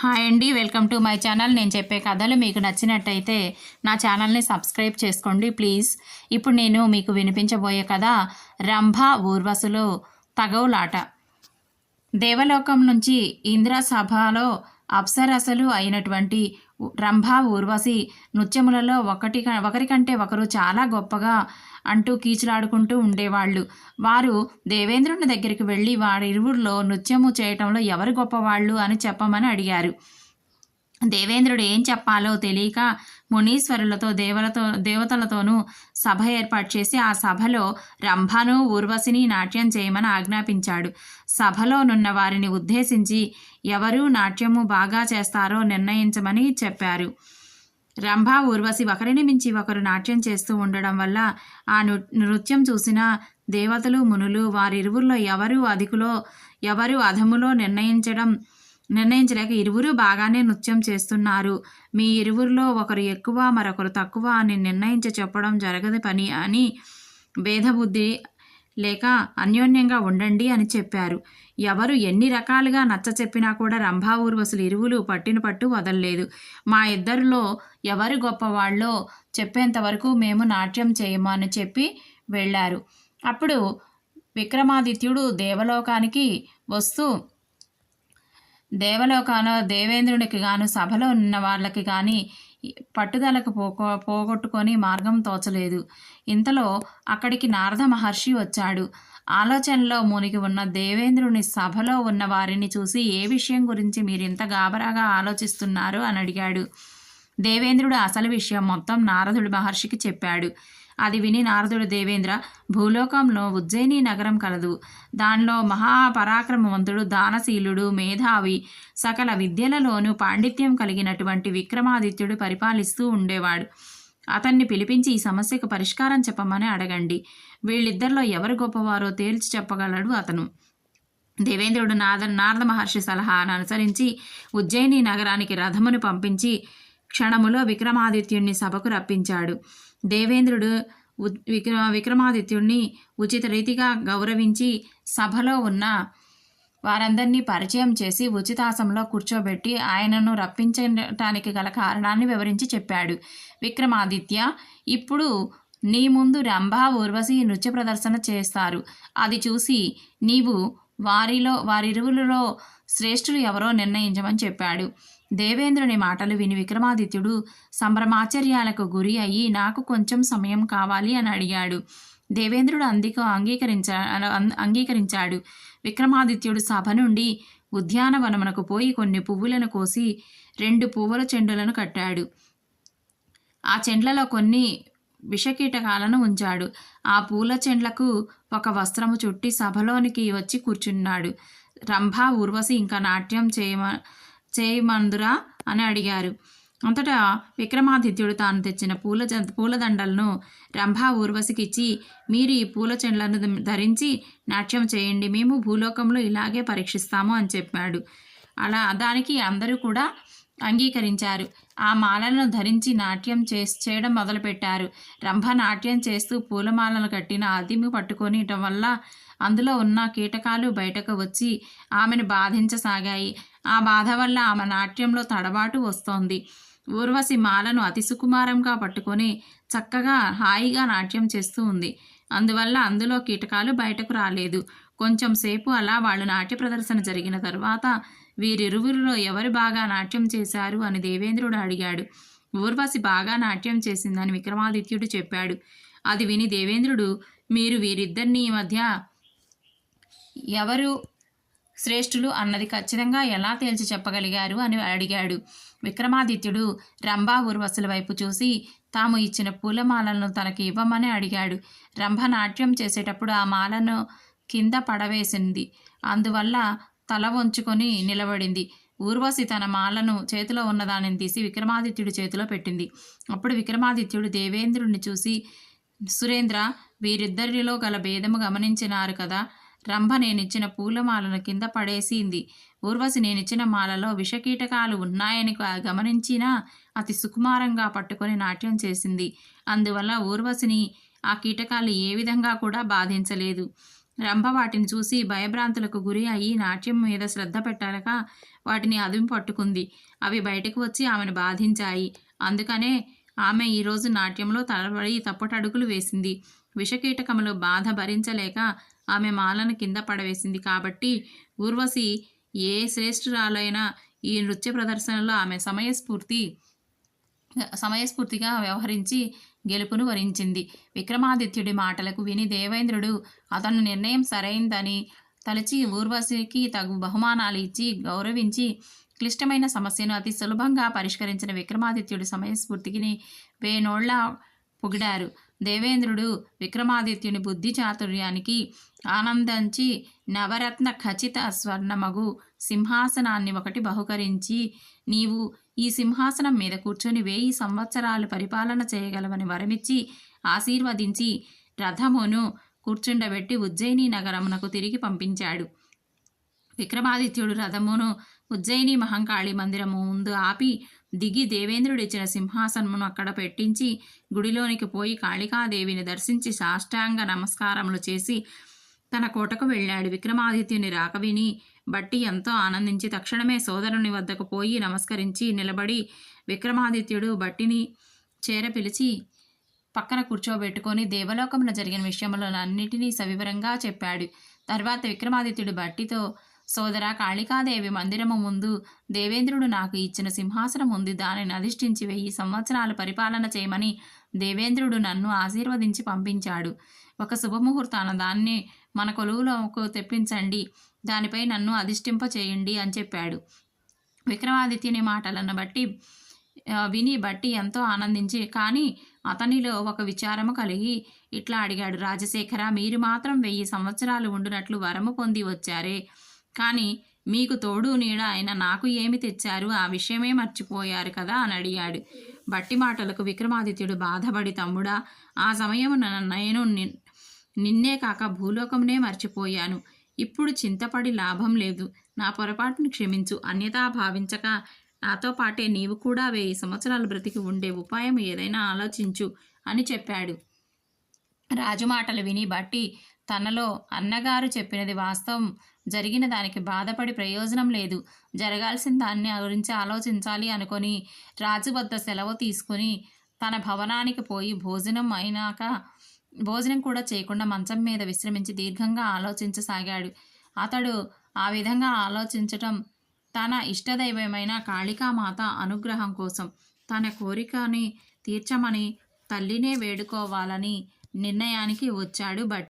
Hi అండి welcome to my channel. నేను చెప్పే కథలు మీకు నచ్చినట్టయితే నా ఛానల్ని సబ్స్క్రైబ్ చేసుకోండి ప్లీజ్. ఇప్పుడు నేను మీకు వినిపించబోయే కథ రంభ ఊర్వశులు తగవులాట. దేవలోకం నుంచి ఇంద్రసభలో అప్సరసలు అయినటువంటి రంభా ఊర్వశి నృత్యములలో ఒకటి ఒకరికంటే ఒకరు చాలా గొప్పగా అంటూ కీచులాడుకుంటూ ఉండేవాళ్ళు. వారు దేవేంద్రుని దగ్గరికి వెళ్ళి వారి ఇరువురిలో నృత్యము చేయటంలో ఎవరు గొప్పవాళ్ళు అని చెప్పమని అడిగారు. దేవేంద్రుడు ఏం చెప్పాలో తెలియక మునీశ్వరులతో దేవలతో దేవతలతోనూ సభ ఏర్పాటు చేసి ఆ సభలో రంభను ఊర్వశిని నాట్యం చేయమని ఆజ్ఞాపించాడు. సభలోనున్న వారిని ఉద్దేశించి ఎవరు నాట్యము బాగా చేస్తారో నిర్ణయించమని చెప్పారు. రంభ ఊర్వశి ఒకరిని మించి ఒకరు నాట్యం చేస్తూ ఉండడం వల్ల ఆ నృ నృత్యం చూసిన దేవతలు మునులు వారిరువుల్లో ఎవరు అధికులో ఎవరు అధములో నిర్ణయించడం నిర్ణయించలేక ఇరువురు బాగానే నృత్యం చేస్తున్నారు. మీ ఇరువురిలో ఒకరు ఎక్కువ మరొకరు తక్కువ అని నిర్ణయించి చెప్పడం జరగదు పని అని భేదబుద్ధి లేక అన్యోన్యంగా ఉండండి అని చెప్పారు. ఎవరు ఎన్ని రకాలుగా నచ్చ చెప్పినా కూడా రంభా ఊర్వశులు ఇరువులు పట్టిన పట్టు వదలలేదు. మా ఇద్దరిలో ఎవరు గొప్పవాళ్ళో చెప్పేంత వరకు మేము నాట్యం చేయము అని చెప్పి వెళ్ళారు. అప్పుడు విక్రమాదిత్యుడు దేవలోకానికి వస్తూ దేవలోకాన దేవేంద్రునికి గాను సభలో ఉన్న వాళ్ళకి కానీ పట్టుదలకు పోకో పోగొట్టుకొని మార్గం తోచలేదు. ఇంతలో అక్కడికి నారద మహర్షి వచ్చాడు. ఆలోచనలో మునిగి ఉన్న దేవేంద్రుని సభలో ఉన్న వారిని చూసి ఏ విషయం గురించి మీరు ఇంత గాబరాగా ఆలోచిస్తున్నారు అని అడిగాడు. దేవేంద్రుడు అసలు విషయం మొత్తం నారదుడి మహర్షికి చెప్పాడు. అది విని నారదుడు దేవేంద్ర భూలోకంలో ఉజ్జయిని నగరం కలదు. దానిలో మహాపరాక్రమవంతుడు దానశీలుడు మేధావి సకల విద్యలలోనూ పాండిత్యం కలిగినటువంటి విక్రమాదిత్యుడు పరిపాలిస్తూ ఉండేవాడు. అతన్ని పిలిపించి ఈ సమస్యకు పరిష్కారం చెప్పమని అడగండి. వీళ్ళిద్దరిలో ఎవరు గొప్పవారో తేల్చి చెప్పగలడు అతను. దేవేంద్రుడు నాద నారద మహర్షి సలహాను అనుసరించి ఉజ్జయిని నగరానికి రథమును పంపించి క్షణములో విక్రమాదిత్యుణ్ణి సభకు రప్పించాడు. దేవేంద్రుడు విక్ర విక్రమాదిత్యుణ్ణి ఉచిత రీతిగా గౌరవించి సభలో ఉన్న వారందరినీ పరిచయం చేసి ఉచితాసంలో కూర్చోబెట్టి ఆయనను రప్పించటానికి గల కారణాన్ని వివరించి చెప్పాడు. విక్రమాదిత్య ఇప్పుడు నీ ముందు రంభా ఊర్వశి నృత్య ప్రదర్శన చేస్తారు. అది చూసి నీవు వారిలో వారిరువులలో శ్రేష్ఠులు ఎవరో నిర్ణయించమని చెప్పాడు. దేవేంద్రుని మాటలు విని విక్రమాదిత్యుడు సంభ్రమాచర్యాలకు గురి అయ్యి నాకు కొంచెం సమయం కావాలి అని అడిగాడు. దేవేంద్రుడు అందుకు అంగీకరించా అం- అంగీకరించాడు. విక్రమాదిత్యుడు సభ నుండి ఉద్యానవనమునకు పోయి కొన్ని పువ్వులను కోసి రెండు పువ్వుల చెండులను కట్టాడు. ఆ చెండ్లలో కొన్ని విషకీటకాలను ఉంచాడు. ఆ పూల చెండ్లకు ఒక వస్త్రము చుట్టి సభలోనికి వచ్చి కూర్చున్నాడు. రంభ ఊర్వశి ఇంకా నాట్యం చేయమ చేయమందురా అని అడిగారు. అంతటా విక్రమాదిత్యుడు తాను తెచ్చిన పూల జ- పూలదండలను రంభ ఊర్వశికి ఇచ్చి మీరు ఈ పూల చెండ్లను ధరించి నాట్యం చేయండి మేము భూలోకంలో ఇలాగే పరీక్షిస్తాము అని చెప్పాడు. అలా దానికి అందరూ కూడా అంగీకరించారు. ఆ మాలను ధరించి నాట్యం చేసి చేయడం మొదలుపెట్టారు. రంభ నాట్యం చేస్తూ పూలమాలను కట్టిన అదిమి పట్టుకొనిటం వల్ల అందులో ఉన్న కీటకాలు బయటకు వచ్చి ఆమెను బాధించసాగాయి. ఆ బాధ వల్ల ఆమె నాట్యంలో తడబాటు వస్తోంది. ఊర్వశి మాలను అతి సుకుమారంగా పట్టుకొని చక్కగా హాయిగా నాట్యం చేస్తూ ఉంది. అందువల్ల అందులో కీటకాలు బయటకు రాలేదు. కొంచెం సేపు అలా వాళ్ళు నాట్య ప్రదర్శన జరిగిన తర్వాత వీరిరువురిలో ఎవరు బాగా నాట్యం చేశారు అని దేవేంద్రుడు అడిగాడు. ఊర్వశి బాగా నాట్యం చేసిందని విక్రమాదిత్యుడు చెప్పాడు. అది విని దేవేంద్రుడు మీరు వీరిద్దరిని మధ్య ఎవరు శ్రేష్ఠులు అన్నది ఖచ్చితంగా ఎలా తేల్చి చెప్పగలిగారు అని అడిగాడు. విక్రమాదిత్యుడు రంభా ఊర్వశుల వైపు చూసి తాము ఇచ్చిన పూలమాలను తనకి ఇవ్వమని అడిగాడు. రంభ నాట్యం చేసేటప్పుడు ఆ మాలను కింద పడవేసింది. అందువల్ల తల వంచుకొని నిలబడింది. ఊర్వశి తన మాలను చేతిలో ఉన్నదానిని తీసి విక్రమాదిత్యుడి చేతిలో పెట్టింది. అప్పుడు విక్రమాదిత్యుడు దేవేంద్రుడిని చూసి సురేంద్ర వీరిద్దరిలో గల భేదము గమనించినారు కదా రంభ నేనిచ్చిన పూలమాలను కింద పడేసింది. ఊర్వశి నేనిచ్చిన మాలలో విషకీటకాలు ఉన్నాయని గమనించినా అతి సుకుమారంగా పట్టుకొని నాట్యం చేసింది. అందువల్ల ఊర్వశిని ఆ కీటకాలు ఏ విధంగా కూడా బాధించలేదు. రంభ వాటిని చూసి భయభ్రాంతులకు గురి అయి నాట్యం మీద శ్రద్ధ పెట్టాలక వాటిని అదుము పట్టుకుంది. అవి బయటకు వచ్చి ఆమెను బాధించాయి. అందుకనే ఆమె ఈరోజు నాట్యంలో తలబడి తప్పటడుగులు వేసింది. విషకీటకములు బాధ భరించలేక ఆమె మాలను కింద పడవేసింది కాబట్టి ఊర్వశి ఏ శ్రేష్ఠురాలైనా ఈ నృత్య ప్రదర్శనలో ఆమె సమయస్ఫూర్తి సమయస్ఫూర్తిగా వ్యవహరించి గెలుపును వరించింది. విక్రమాదిత్యుడి మాటలకు విని దేవేంద్రుడు అతను నిర్ణయం సరైందని తలచి ఊర్వశికి తగు బహుమానాలు ఇచ్చి గౌరవించి క్లిష్టమైన సమస్యను అతి సులభంగా పరిష్కరించిన విక్రమాదిత్యుడి సమయస్ఫూర్తికి వేనోళ్ళ పొగిడారు. దేవేంద్రుడు విక్రమాదిత్యుని బుద్ధి చాతుర్యానికి ఆనందించి నవరత్న ఖచ్చిత స్వర్ణమగు సింహాసనాన్ని ఒకటి బహుకరించి నీవు ఈ సింహాసనం మీద కూర్చొని వెయ్యి సంవత్సరాలు పరిపాలన చేయగలవని వరమిచ్చి ఆశీర్వదించి రథమును కూర్చుండబెట్టి ఉజ్జయిని నగరమునకు తిరిగి పంపించాడు. విక్రమాదిత్యుడు రథమును ఉజ్జయిని మహంకాళి మందిరము ముందు ఆపి దిగి దేవేంద్రుడిచ్చిన సింహాసనమును అక్కడ పెట్టించి గుడిలోనికి పోయి కాళికాదేవిని దర్శించి సాష్టాంగ నమస్కారములు చేసి తన కోటకు వెళ్ళాడు. విక్రమాదిత్యుని రాక విని బట్టి ఎంతో ఆనందించి తక్షణమే సోదరుని వద్దకు పోయి నమస్కరించి నిలబడి విక్రమాదిత్యుడు బట్టిని చేర పిలిచి పక్కన కూర్చోబెట్టుకొని దేవలోకంలో జరిగిన విషయములన్నిటినీ సవివరంగా చెప్పాడు. తర్వాత విక్రమాదిత్యుడు బట్టితో సోదర కాళికాదేవి మందిరము ముందు దేవేంద్రుడు నాకు ఇచ్చిన సింహాసనం ఉంది. దానిని అధిష్ఠించి వెయ్యి సంవత్సరాలు పరిపాలన చేయమని దేవేంద్రుడు నన్ను ఆశీర్వదించి పంపించాడు. ఒక శుభముహూర్తాన దాన్ని మన కొలువులోకి తెప్పించండి. దానిపై నన్ను అధిష్ఠింప చేయండి అని చెప్పాడు. విక్రమాదిత్యుని మాటలను బట్టి విని బట్టి ఎంతో ఆనందించి కానీ అతనిలో ఒక విచారము కలిగి ఇట్లా అడిగాడు. రాజశేఖర మీరు మాత్రం వెయ్యి సంవత్సరాలు ఉండునట్లు వరము పొంది వచ్చారే. కానీ మీకు తోడు నీడ ఆయన నాకు ఏమి తెచ్చారు? ఆ విషయమే మర్చిపోయారు కదా? అని అడిగాడు. బట్టి మాటలకు విక్రమాదిత్యుడు బాధపడి తమ్ముడా ఆ సమయమున నేను నిన్నే కాక భూలోకమునే మర్చిపోయాను. ఇప్పుడు చింతపడి లాభం లేదు. నా పొరపాటును క్షమించు. అన్యతా భావించక నాతో పాటే నీవు కూడా వెయ్యి సంవత్సరాలు బ్రతికి ఉండే ఉపాయం ఏదైనా ఆలోచించు అని చెప్పాడు. రాజు మాటలు విని బట్టి తనలో అన్నగారు చెప్పినది వాస్తవం. జరిగిన దానికి బాధపడి ప్రయోజనం లేదు. జరగాల్సిన దాన్ని గురించి ఆలోచించాలి అనుకొని రాజు వద్ద సెలవు తీసుకుని తన భవనానికి పోయి భోజనం అయినాక భోజనం కూడా చేయకుండా మంచం మీద విశ్రమించి దీర్ఘంగా ఆలోచించసాగాడు. అతడు ఆ విధంగా ఆలోచించటం తన ఇష్టదైవమైన కాళికామాత అనుగ్రహం కోసం తన కోరికని తీర్చమని తల్లినే వేడుకోవాలని నిర్ణయానికి వచ్చాడు బట్